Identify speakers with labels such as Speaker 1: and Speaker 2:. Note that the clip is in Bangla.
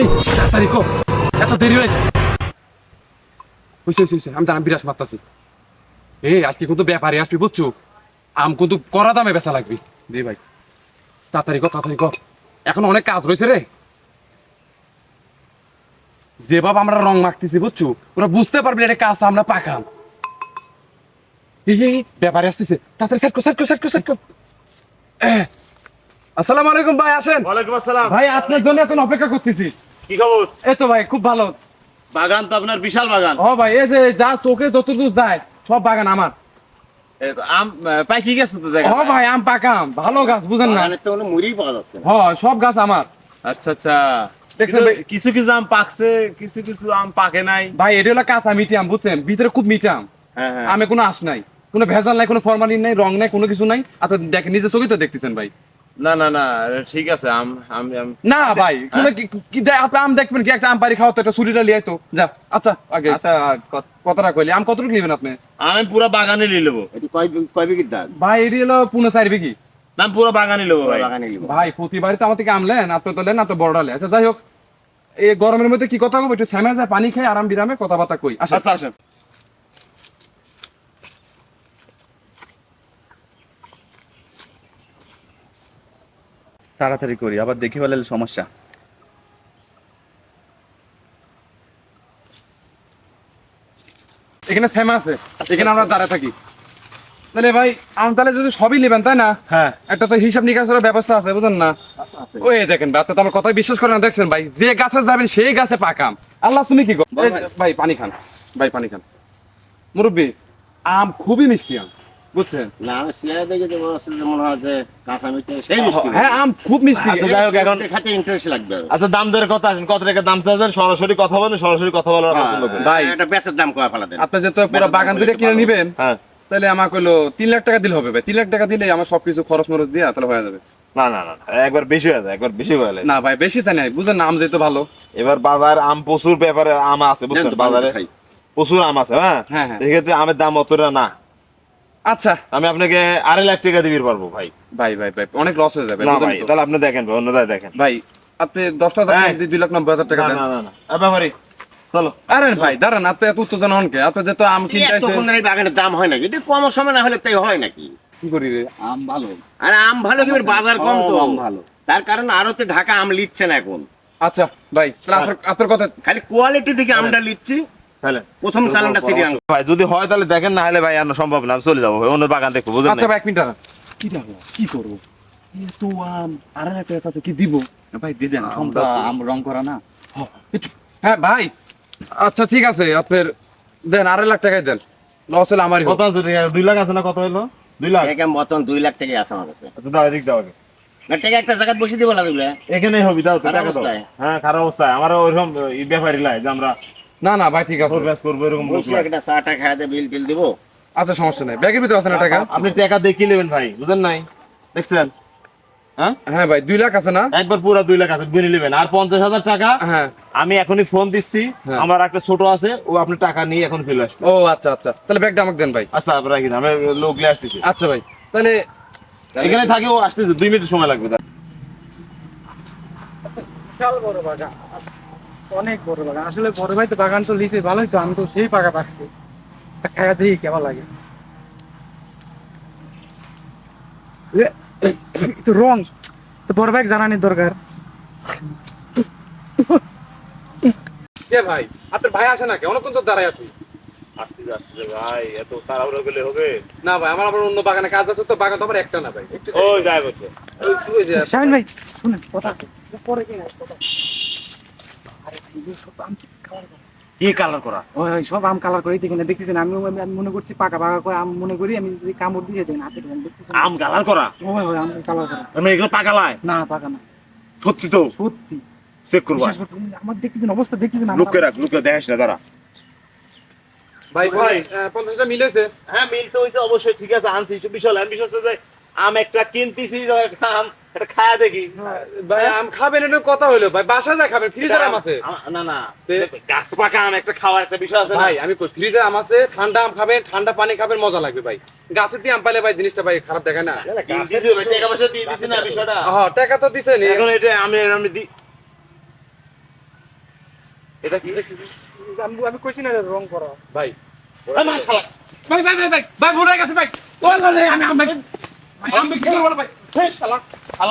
Speaker 1: এই এত দেরি আমি মারতাছি আজকে কিন্তু ব্যাপারে আসবি, বুঝছ? আম কিন্তু করা দামে বেচা লাগবি। দি ভাই, তাড়াতাড়ি কর তাড়াতাড়ি কর। এখন অনেক কাজ রয়েছে রে। যেভাবে আমরা রং মাখতেছি, বুঝছ? ওরা বুঝতে পারবি এটা কাজ আমরা পাকাম। ব্যাপারে আসতেছে। তাড়াতাড়ি আসসালামু আলাইকুম ভাই আসেন।
Speaker 2: ওয়ালাইকুম আসসালাম।
Speaker 1: ভাই আপনার জন্য এখন অপেক্ষা করতেছি।
Speaker 2: কি খবর?
Speaker 1: এই তো ভাই খুব ভালো।
Speaker 2: বাগান তো আপনার বিশাল বাগান।
Speaker 1: ও ভাই এই যে যা চোখে যতদূর যায় সব বাগান আমার।
Speaker 2: এ আম পাই গেছে তো দেখা
Speaker 1: ও ভাই আম পাকাম ভালো গাছ বুঝেন না।
Speaker 3: তো কোনো মুড়িই পাওয়া যাচ্ছে না।
Speaker 1: সব গাছ আমার।
Speaker 2: আচ্ছা আচ্ছা।
Speaker 1: দেখছেন ভাই?
Speaker 2: কিছু- কিছু আম পাকছে কিছু কিছু আম পাকে নাই।
Speaker 1: ভাই এটা হলো কাঁচা মিটি আম বুঝছেন? ভিতরে খুব মিটি আম।
Speaker 2: হ্যাঁ হ্যাঁ।
Speaker 1: আমে কোনো আশ নাই। কোনো ভেজাল নাই কোনো ফরমালিন নাই রং নাই কোনো কিছু নাই। আপনি দেখেন নিজে চোখে তো দেখতেছেন ভাই।
Speaker 2: না না না ঠিক আছে আম আম আম।
Speaker 1: না ভাই কোনো কি আপনি আম দেখবেন কি? একটা আম পারি খাওয়া তো একটা ছুরিটা লিয়ে তো যা আচ্ছা আগে
Speaker 2: আচ্ছা
Speaker 1: কতটা কইলে। আম কতটুকু নেবেন আপনি?
Speaker 2: আমি পুরো বাগানে নিয়ে নেব।
Speaker 3: কয় কয়
Speaker 1: ভাই এটি হলো পুনে চার বিঘি।
Speaker 2: না আমি পুরো বাগানে নেব ভাই।
Speaker 3: বাগানে নিব।
Speaker 1: ভাই প্রতিবারই তো আমার থেকে আমলেন আপনি তো লেন আপনি বড়টা লেন। আচ্ছা যাই হোক এই গরমের মধ্যে কি কথা কব একটু শ্যামে যায় পানি খাই আরাম বিরামে কথাবার্তা কই। আচ্ছা
Speaker 2: আচ্ছা
Speaker 4: তাড়াতাড়ি করি আবার দেখে ফেলে সমস্যা।
Speaker 1: এখানে শ্যামা আছে এখানে আমরা দাঁড়ায় থাকি। তাহলে ভাই আম তাহলে যদি সবই নেবেন তাই না?
Speaker 2: হ্যাঁ।
Speaker 1: একটা তো হিসাব নিকাশের ব্যবস্থা আছে বুঝেন না? ওই দেখেন ভাই, আপনি তো আমার কথাই বিশ্বাস করেন না দেখছেন ভাই যে গাছে যাবেন সেই গাছে পাকাম আল্লাহ তুমি কি ভাই পানি খান ভাই পানি খান। মুরব্বী আম খুবই মিষ্টি আম। বুঝছেন?
Speaker 3: না আমি সিয়া দেখে যে যে মনে হয় যে কাঁচা মিষ্টি সেই মিষ্টি
Speaker 1: হ্যাঁ আম খুব মিষ্টি।
Speaker 2: আচ্ছা যাই হোক এখন
Speaker 3: খাতে ইন্টারেস্ট লাগবে।
Speaker 2: আচ্ছা দাম দরের কথা আসেন? কত টাকা দাম চাইছেন? সরাসরি কথা বলেন সরাসরি কথা বলার পছন্দ করি
Speaker 1: ভাই।
Speaker 3: এটা বেচের দাম কয় ফেলা দেন।
Speaker 1: আপনি যে তো পুরো বাগান কিনে নিবেন
Speaker 2: হ্যাঁ।
Speaker 1: তাহলে আমাকে হলো তিন লাখ টাকা দিলে হবে ভাই। তিন লাখ টাকা দিলে আমার সবকিছু খরচ মরচ দিয়ে তাহলে হয়ে যাবে।
Speaker 2: না না না একবার বেশি হয়ে যায় একবার বেশি হয়ে যায়।
Speaker 1: না ভাই বেশি চাই বুঝেন আম যেহেতু ভালো।
Speaker 2: এবার বাজার আম প্রচুর ব্যাপারে আম আছে বুঝছেন? বাজারে। প্রচুর আম আছে হ্যাঁ?
Speaker 1: হ্যাঁ, হ্যাঁ।
Speaker 2: আমের দাম অতটা না।
Speaker 1: আচ্ছা।
Speaker 2: আমি আপনাকে আড়াই লাখ টাকা দিবির পারব ভাই।
Speaker 1: ভাই ভাই ভাই অনেক লস হয়ে যাবে
Speaker 2: না ভাই তাহলে আপনি দেখেন ভাই অন্যদায় দেখেন।
Speaker 1: ভাই আপনি দশটা হাজার
Speaker 2: হ্যাঁ।
Speaker 1: দুই লাখ নব্বই হাজার টাকা
Speaker 2: না
Speaker 1: দেন।
Speaker 2: না না না। ব্যাপারে চলো।
Speaker 1: আরে ভাই দাঁড়ান আপনি এত উত্তেজনা হন কে? আপনি যেহেতু আম কিনতে
Speaker 3: বাগানের দাম হয় নাকি? এটা কম সময় না হলে তাই হয় নাকি?
Speaker 1: কি করি রে?
Speaker 3: আম ভালো। আর আম ভালো কি বাজার কম তো? আম ভালো। তার কারণ আরও তো ঢাকা আম লিচ্ছে না এখন।
Speaker 1: আচ্ছা ভাই তাহলে আপনার আপনার কথা
Speaker 3: খালি কোয়ালিটি দিকে আমটা লিচ্ছি। প্রথম চালানটা সিরিয়াল
Speaker 2: ভাই যদি হয় তাহলে দেখেন না হলে ভাই আর সম্ভব না চলে যাব অন্য বাগান দেখব বুঝলেন
Speaker 1: আচ্ছা ভাই এক মিনিট কি রাখব কি করব? এত আম লাখ টাকা আছে কি দিব?
Speaker 4: ভাই দিয়ে দেন সম্ভব আম রং করা না।
Speaker 1: হ্যাঁ ভাই আচ্ছা ঠিক আছে আপনার দেন আড়াই লাখ টাকাই দেন। লস হলে আমারই
Speaker 2: কত আছে দুই লাখ আছে না কত হলো দুই লাখ।
Speaker 3: মতন দুই লাখ টাকা আছে আমার কাছে।
Speaker 2: আচ্ছা দাও এদিক দাও আগে।
Speaker 3: না টাকা একটা জায়গায় বসে দিব লাগবে
Speaker 2: এখানেই হবি দাও
Speaker 3: খারাপ
Speaker 2: টাকা দাও। হ্যাঁ খারাপ অবস্থায়। আমার ওইরকম ই ব্যাপারই লাই যে আমরা
Speaker 1: না না ভাই ঠিক আছে।
Speaker 2: ব্যাস করব এরকম
Speaker 3: বলছি একটা চা টা খাওয়া বিল টিল দিব।
Speaker 1: আচ্ছা সমস্যা নাই। ব্যাগের ভিতরে আছে না টাকা?
Speaker 2: আপনি টাকা দেখি নেবেন ভাই? বুঝেন নাই? দেখছেন? হ্যাঁ?
Speaker 1: হ্যাঁ ভাই দুই লাখ আছে না?
Speaker 2: একবার পুরো দুই লাখ আছে গুনে নেবেন। আর পঞ্চাশ হাজার টাকা
Speaker 1: হ্যাঁ।
Speaker 2: আমি এখনই ফোন দিচ্ছি।
Speaker 1: হ্যাঁ।
Speaker 2: আমার একটা ছোট আছে ও আপনি টাকা নিয়ে এখন ফেলে আসবে
Speaker 1: ও আচ্ছা আচ্ছা। তাহলে ব্যাগটা আমাকে দেন ভাই।
Speaker 2: আচ্ছা রাখি আমি লোক নিয়ে আসতেছি।
Speaker 1: আচ্ছা ভাই। তাহলে
Speaker 2: এখানে থাকে ও আসতেছে দুই মিনিট সময় লাগবে।
Speaker 5: বিশাল বড় বাগান অনেক বড় বাগান। আসলে বড় ভাই তো বাগান তো লিচে ভালোই তো আমি তো সেই পাকা পাকছি। খায়া দেখি কেমন লাগে। তো রং। তো বড় ভাই জানানির দরকার।
Speaker 1: কে ভাই? আপনার ভাই আসে না কে? অনেকক্ষণ তো দাঁড়ায় আছি।
Speaker 2: আসতেছে আসতেছে ভাই এত তাড়াহুড়ো গেলে হবে।
Speaker 1: না ভাই আমার আবার অন্য বাগানে কাজ আছে তো বাগান তো আমার একটা না ভাই।
Speaker 2: ও যাই বলছে।
Speaker 1: ওই
Speaker 5: শামিন ভাই শুনেন কথা পরে কি কথা আরে ভাই, এগুলো সব আম colour করা।
Speaker 2: কি কালার করা?
Speaker 5: ওই ওই সব আম কালার করে দেখেন দেখতেছেন? আমি আমি মনে করছি পাকা পাকা করে আম মনে করি আমি যদি কামড় দিয়ে দেন হাতে দেখতেছেন?
Speaker 2: আম কালার করা?
Speaker 5: ওই ওই আম কালার করা।
Speaker 2: আমি এগুলো পাকালায়
Speaker 5: না পাকা না
Speaker 2: সত্যি তো?
Speaker 5: সত্যি।
Speaker 2: চেক করবা।
Speaker 5: বিশ্বাস আমার দেখতেছেন অবস্থা দেখতেছেন আমার-
Speaker 2: রাখ লুকে দেখাস না দাঁড়া।
Speaker 1: ভাই
Speaker 2: ভাই।
Speaker 1: পঞ্চাশটা মিলেছে
Speaker 2: হ্যাঁ মিল তো হইছে অবশ্যই ঠিক আছে আনছি। বিষয় হচ্ছে যে আম একটা কিনতেছি একটা আম এটা খায়া দেখি
Speaker 1: ভাই আম খাবেন এটা কথা হইল ভাই বাসা যা খাবেন ফ্রিজের আম আছে
Speaker 2: আ- না না
Speaker 1: তে-
Speaker 2: গাছ পাকা আম একটা খাওয়ার একটা বিষয় আছে না
Speaker 1: ভাই আমি কই ফ্রিজে আম আছে ঠান্ডা আম খাবেন ঠান্ডা পানি খাবেন মজা লাগবে ভাই গাছের দিয়ে আম পাইলে ভাই জিনিসটা ভাই খারাপ দেখায় না
Speaker 2: দিন দিছি ভাই, টাকা পয়সা দিয়ে দিছি না বিষয়টা
Speaker 1: হ্যাঁ টাকা তো দিছেন
Speaker 2: এখন এটা আমি আমি দি
Speaker 1: এটা কি
Speaker 5: আমি আমি কইছি না রং করা
Speaker 1: ভাই ভাই ভাই ভাই ভাই ভাই ভুলে গেছে ভাই ওই আমি আমি আমি কি করব ভাই
Speaker 2: শালা আম